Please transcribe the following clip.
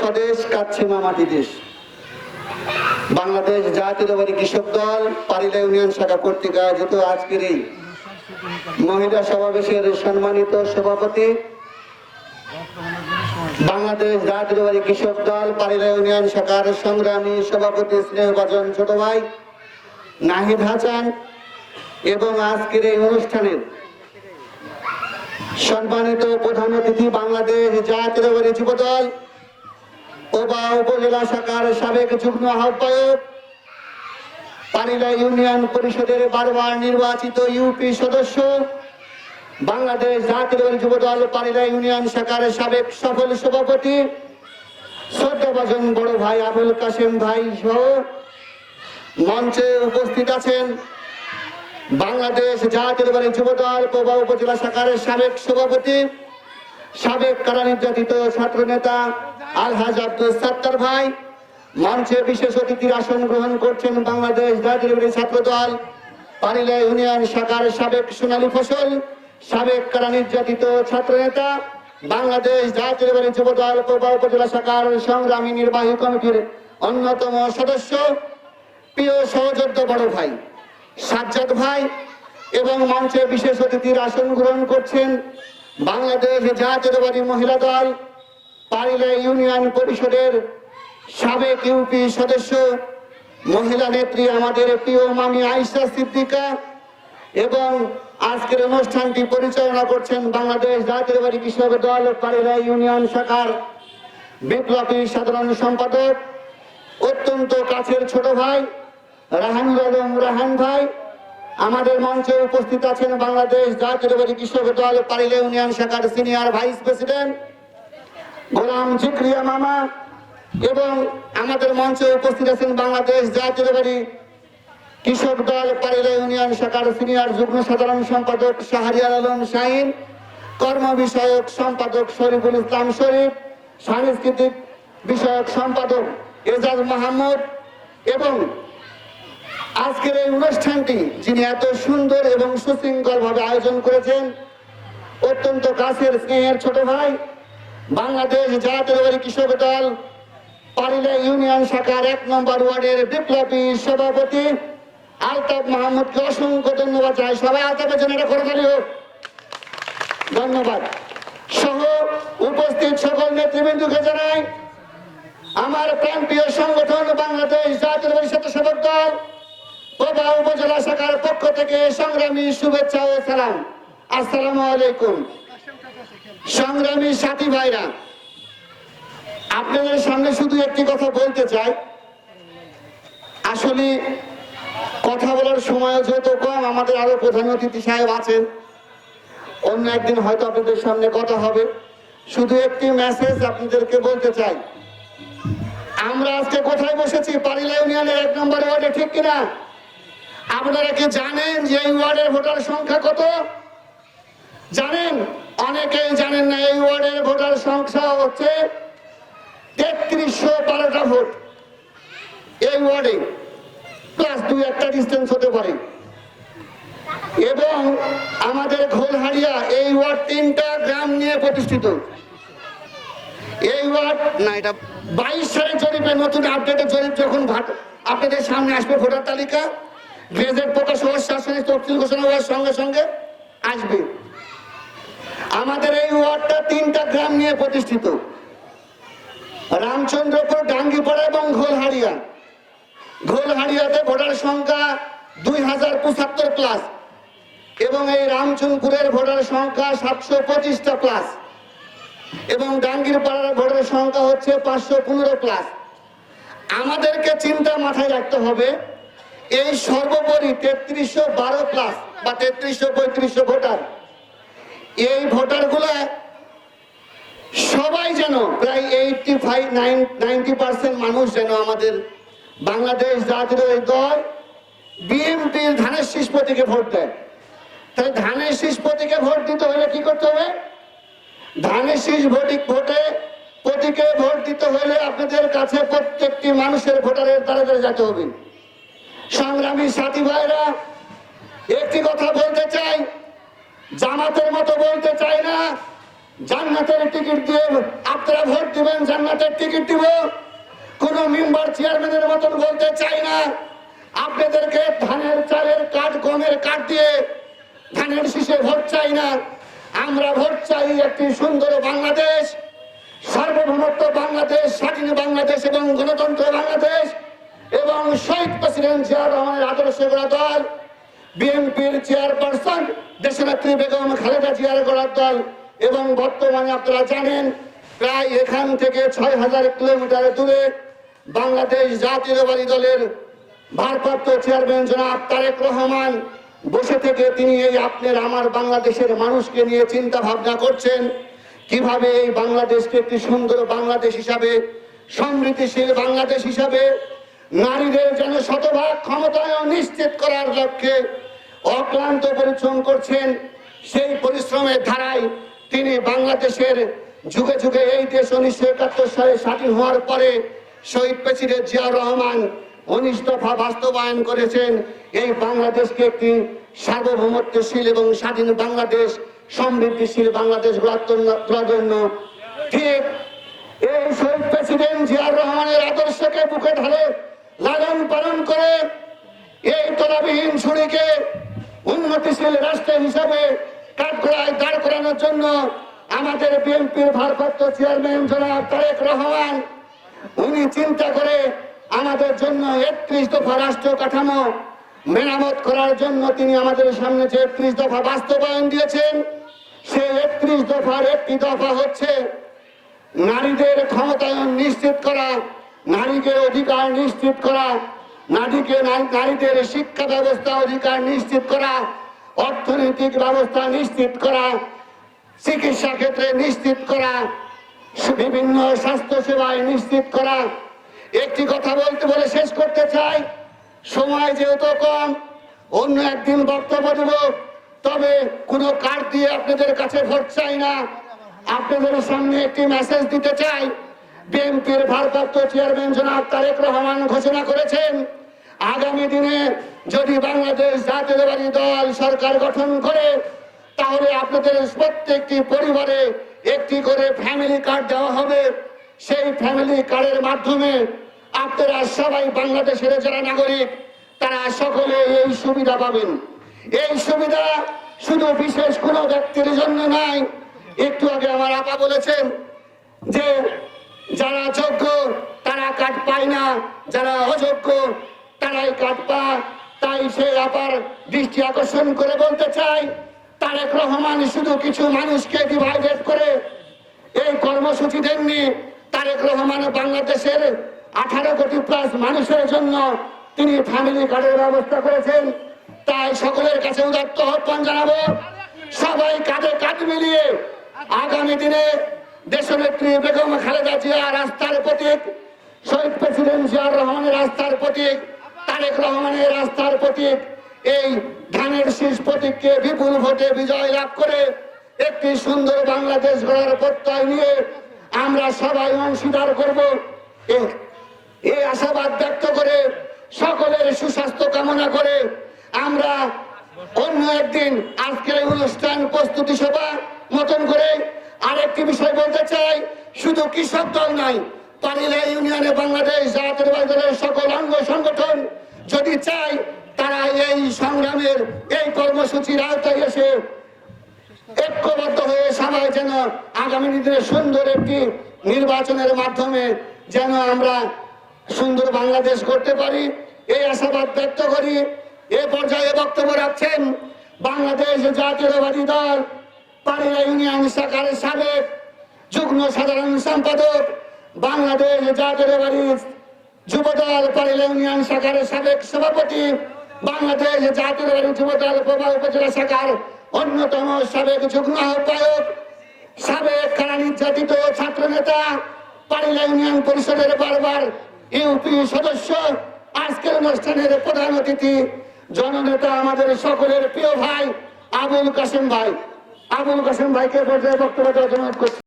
স্বদেশ কাচ্ছে মামাটি দেশ। বাংলাদেশ জাতীয়তাবাদী কৃষক দল পারিলা ইউনিয়ন শাখা কর্তৃক আয়োজিত আজকের এই মহিলা সমাবেশের সম্মানিত সভাপতি। বাংলাদেশ জাতীয়তাবাদী কৃষক দল পারিলা ইউনিয়ন শাখার সংগ্রামী সভাপতি স্নেহভাজন ছোট ভাই নাহিদ হাসান এবং আজকের এই অনুষ্ঠানের সম্মানিত প্রধান অতিথি বাংলাদেশ জাতীয়তাবাদী যুব দল ওবা উপজেলা শাখার সাবেক যুগ্ম আহ্বায়ক পারিলা ইউনিয়ন পরিষদের বারবার নির্বাচিত ইউপি সদস্য, বাংলাদেশ যুব দল পারিলা ইউনিয়ন শাখার সাবেক সফল সভাপতি, শ্রদ্ধাভাজন বড় ভাই আবুল কাশেম ভাই সহ মঞ্চে উপস্থিত আছেন বাংলাদেশ জাতীয়তাবাদী যুব দল পোবা উপজেলা শাখার সাবেক সভাপতি, সাবেক কারা নির্যাতিত ছাত্র নেতা আলহাজ আব্দুল সাত্তার ভাই, মঞ্চে বিশেষ অতিথির আসন গ্রহণ করছেন বাংলাদেশ জাতীয়তাবাদী ছাত্র দল পানিলা ইউনিয়ন শাখার সাবেক সোনালী ফসল, সাবেক কারা নির্যাতিত ছাত্র নেতা বাংলাদেশ জাতীয়তাবাদী যুব দল পোবা উপজেলা শাখার সংগ্রামী নির্বাহী কমিটির অন্যতম সদস্য, প্রিয় সহযোদ্ধা বড় ভাই সাজ্জাদ ভাই এবং মঞ্চে বিশেষ অতিথির আসন গ্রহণ করছেন বাংলাদেশ জাতীয়তাবাদী মহিলা দল পারিলা ইউনিয়ন পরিষদের সাবেক ইউপি সদস্য, মহিলা নেত্রী আমাদের প্রিয় মামি আইসা সিদ্দিকা এবং আজকের অনুষ্ঠানটি পরিচালনা করছেন বাংলাদেশ জাতীয়তাবাদী কৃষক দল পারিলা ইউনিয়ন শাখার বিপ্লবী সাধারণ সম্পাদক, অত্যন্ত কাছের ছোট ভাই রাহানুল আলম রাহান ভাই। আমাদের মঞ্চে উপস্থিত আছেন বাংলাদেশ জাতীয়তাবাদী কৃষক দল পারিলা ইউনিয়ন শাখার senior vice president Golam Zikria মামা এবং আমাদের মঞ্চে উপস্থিত আছেন বাংলাদেশ জাতীয়তাবাদী কৃষক দল পারিলা ইউনিয়ন শাখার সিনিয়র যুগ্ম সাধারণ সম্পাদক শাহরিয়ার আলম শাহিন, কর্ম বিষয়ক সম্পাদক শরীফুল ইসলাম শরীফ, সাংস্কৃতিক বিষয়ক সম্পাদক এজাজ মাহমুদ এবং আজকের এই অনুষ্ঠানটি যিনি এত সুন্দর এবং সুশৃঙ্খল ভাবে আয়োজন করেছেন, অত্যন্ত কাছের স্নেহের ছোট ভাই বাংলাদেশ জাতীয়তাবাদী কৃষক দল পারিলা ইউনিয়ন শাখার এক নম্বর ওয়ার্ডের বিপ্লবী সভাপতি আলতাফ মাহমুদকে অসংখ্য ধন্যবাদ চাই সবাই আলতাফের জন্য এটা করে দিলি ধন্যবাদ। সহ উপস্থিত সকল নেতৃবৃন্দকে জানাই, আমার প্রান্তীয় সংগঠন বাংলাদেশ জাতীয়তাবাদী স্বেচ্ছাসেবক দল ওবা উপজেলা শাখার পক্ষ থেকে সংগ্রামী শুভেচ্ছা ও সালাম। আসসালামু আলাইকুম। সংগ্রামী সাথী ভাইরা, আপনাদের সামনে শুধু একটি কথা বলতে চাই। আসলে কথা বলার সময় যেহেতু কম, আমাদের আরও প্রধান অতিথি সাহেব আছেন। অন্য একদিন হয়তো আপনাদের সামনে কথা হবে। শুধু একটি মেসেজ আপনাদেরকে বলতে চাই। আমরা আজকে কোথায় বসেছি? পারিলা ইউনিয়নের এক নম্বর ওয়ার্ডে, ঠিক কিনা? আপনারা কি জানেন যে এই ওয়ার্ডের ভোটার সংখ্যা কত? জানেন? অনেকেই জানেন না এই ওয়ার্ডের ভোটার সংখ্যা হচ্ছে তেত্রিশশো বারোটা ভোট। এই ওয়ার্ডে প্লাস দুই একটা ডিস্টেন্স হতে পারে। এবং আমাদের ঘোলহারিয়া এই ওয়ার্ড তিনটা গ্রাম নিয়ে প্রতিষ্ঠিত। এই ওয়ার্ড না, এটা বাইশ সালের জরিপে নতুন আপডেটের জরিপ যখন আপনাদের সামনে আসবে ভোটার তালিকা গেজেট প্রকাশ হওয়ার শাসনে তফসিল ঘোষণা হওয়ার সঙ্গে সঙ্গে আসবে। আমাদের এই ওয়ার্ডটা তিনটা গ্রাম নিয়ে প্রতিষ্ঠিত। রামচন্দ্রপুর, ডাঙ্গিপাড়া এবং ঘোলহারিয়া ঘোলহারিয়াতে ভোটার সংখ্যা দুই হাজার পঁচাত্তর প্লাস এবং এই রামচন্দ্রপুরের ভোটার সংখ্যা সাতশো পঁচিশটা প্লাস এবং ডাঙ্গির পাড়ার ভোটার সংখ্যা হচ্ছে পাঁচশো পনেরো প্লাস আমাদেরকে চিন্তা মাথায় রাখতে হবে, এই সর্বোপরি তেত্রিশশো বারো প্লাস বা তেত্রিশশো পঁয়ত্রিশশো ভোটার এই ভোটারগুলা সবাই যেন প্রায় eighty five nine ninety percent মানুষ যেন আমাদের বাংলাদেশ জাতীয় দল বিএনপির ধানের শীষ প্রতীকে ভোট দেয়। তাই ধানের শীষ প্রতীকে ভোট দিতে হলে কি করতে হবে? ধানের শীষ ভোটিক ভোটে প্রতীকে ভোট দিতে হলে আপনাদের কাছে প্রত্যেকটি মানুষের ভোটারের দ্বারা দ্বারা যেতে হবে। সংগ্রামী সাথী ভাইরা, একটি কথা বলতে চাই। জামাতের মতো বলতে চাই না। জান্নাতের টিকিট দিয়ে আপনারা ভোট দিবেন, জান্নাতের টিকিট দিব। কোন মেম্বার চেয়ারম্যানের মতন বলতে চাই না। আপনাদেরকে ধানের চালের কাঠ, গমের কাঠ দিয়ে ধানের শীষে ভোট চাই না। আমরা ভোট চাই একটি সুন্দর বাংলাদেশ, সার্বভৌমত্ব বাংলাদেশ, স্বাধীন বাংলাদেশ এবং গণতন্ত্র বাংলাদেশ এবং শহীদ প্রেসিডেন্ট জিয়া রহমানের আদর্শে দল। বিএনপির চেয়ারপারসন দেশনেত্রী বেগম খালেদা জিয়ার গড়ার দল এবং বর্তমানে আপনারা জানেন প্রায় এখান থেকে ছয় হাজার কিলোমিটার দূরে বাংলাদেশ জাতীয়তাবাদী দলের ভারপ্রাপ্ত চেয়ারম্যান জনাব তারেক রহমান বসে থেকে তিনি এই আপনার আমার বাংলাদেশের মানুষকে নিয়ে চিন্তা ভাবনা করছেন। কীভাবে এই বাংলাদেশকে একটি সুন্দর বাংলাদেশ হিসাবে, সমৃদ্ধিশীল বাংলাদেশ হিসাবে নারীদের যেন শতভাগ ক্ষমতায়ন নিশ্চিত করার লক্ষ্যে অক্লান্ত পরিশ্রম করছেন। সেই পরিশ্রমের ধারায় তিনি বাংলাদেশের যুগে যুগে এই দেশ উনিশশো একাত্তর সালে স্বাধীন হওয়ার পরে শহীদ প্রেসিডেন্ট জিয়াউর রহমান উনিশ দফা বাস্তবায়ন করেছেন। এই বাংলাদেশকে একটি সার্বভৌমত্বশীল এবং স্বাধীন বাংলাদেশ, সমৃদ্ধিশীল বাংলাদেশ গড়ার জন্য- ঠিক এই শহীদ প্রেসিডেন্ট জিয়াউর রহমানের আদর্শকে বুকে ঢালে লালন পালন করে এই তলাবিহীন ছুরিকে উন্নতিশীল রাষ্ট্র হিসাবে কাঠগড়ায় দাঁড় করানোর জন্য আমাদের বিএনপির ভারপ্রাপ্ত চেয়ারম্যান জনাব তারেক রহমান, উনি চিন্তা করে আমাদের জন্য একত্রিশ দফা রাষ্ট্র কাঠামো মেরামত করার জন্য তিনি আমাদের সামনে যে একত্রিশ দফা বাস্তবায়ন দিয়েছেন, সেই একত্রিশ দফার একটি দফা হচ্ছে নারীদের ক্ষমতায়ন নিশ্চিত করা। নারীকে অধিকার নিশ্চিত করা, নারীকে নারী- নারীদের শিক্ষা ব্যবস্থা অধিকার নিশ্চিত করা, অর্থনৈতিক ব্যবস্থা নিশ্চিত করা, চিকিৎসা ক্ষেত্রে নিশ্চিত করা, বিভিন্ন স্বাস্থ্য সেবায় নিশ্চিত করা। একটি কথা বলতে বলে শেষ করতে চাই। সময় যেহেতু কম, অন্য একদিন বক্তব্য দেব। তবে কোনো কার্ড দিয়ে আপনাদের কাছে ভোট চাই না। আপনাদের সামনে একটি মেসেজ দিতে চাই। বিএনপির ভারপ্রাপ্ত চেয়ারম্যান জনাব তারেক রহমান ঘোষণা করেছেন, আগামী দিনে যদি বাংলাদেশ জাতীয়তাবাদী দল সরকার গঠন করে, তাহলে আপনাদের প্রত্যেকটি পরিবারে একটি করে ফ্যামিলি কার্ড দেওয়া হবে। সেই ফ্যামিলি কার্ডের মাধ্যমে আপনারা সবাই বাংলাদেশের যারা নাগরিক, তারা সকলে এই সুবিধা পাবেন। এই সুবিধা শুধু বিশেষ কোনো ব্যক্তির জন্য নয়, একটু আগে আমার আপা বলেছেন যে যারা যোগ্য, তারা কাঠ পায় না। যারা অযোগ্য, তারাই কাঠ পায়। তাই সে আবার দৃষ্টি আকর্ষণ করে বলতে চাই তারেক রহমান শুধু কিছু মানুষকে ডিভাইডেড করে। এই কর্মসূচি দেননি তারেক রহমান বাংলাদেশের আঠারো কোটি প্লাস মানুষের জন্য। তিনি ফ্যামিলি কার্ডের ব্যবস্থা করেছেন। তাই সকলের কাছে উদাত্ত আহ্বান জানাব। সবাই কাঁধে কাঁধ মিলিয়ে আগামী দিনে দেশনেত্রী বেগম খালেদা জিয়া রাস্তার প্রতীক, শহীদ প্রেসিডেন্ট জিয়ার রহমানের রাস্তার প্রতীক, তারেক রহমানের রাস্তার প্রতীক, এই ধানের শীষ প্রতীককে বিপুল ভোটে বিজয় লাভ করে একটি সুন্দর বাংলাদেশ গড়ার প্রত্যয় নিয়ে আমরা সবাই অংশীদার করব। এই আশাবাদ ব্যক্ত করে সকলের সুস্বাস্থ্য কামনা করে আমরা অন্য একদিন আজকের অনুষ্ঠান প্রস্তুতি সভা মতন করে আরেকটি বিষয় বলতে চাই, শুধু কৃষক দল নাই পানিলা ইউনিয়নে বাংলাদেশ জাতীয় দলের সকল অঙ্গ সংগঠন যদি চাই তারা এই সংগ্রামের এই কর্মসূচির আওতায় এসে ঐক্যবদ্ধ হয়ে সবাই যেন আগামী দিনে সুন্দর একটি নির্বাচনের মাধ্যমে যেন আমরা সুন্দর বাংলাদেশ করতে পারি। এই আশাবাদ ব্যক্ত করি। এ পর্যায়ে বক্তব্য রাখছেন বাংলাদেশ জাতীয়তাবাদী দল পাড়িয়া ইউনিয়ন শাখার সাবেক যুগ্ম সাধারণ সম্পাদক বাংলাদেশ জাতীয়তাবাদী যুবদল পাড়িয়া ইউনিয়ন শাখার সাবেক সভাপতি বাংলাদেশ জাতীয়তাবাদী যুবদল প্রভা উপজেলা শাখার অন্যতম সাবেক যুগ্ম আহ্বায়ক, সাবেক কারা নির্যাতিত ছাত্র নেতা পাড়িলা ইউনিয়ন পরিষদের বারবার ইউপি সদস্য। আজকের অনুষ্ঠানের প্রধান অতিথি, জননেতা আমাদের সকলের প্রিয় ভাই আবুল কাসেম ভাই। আবুল কাসেম ভাইকে পর্যায়ে বক্তব্য অনুরোধ করছি।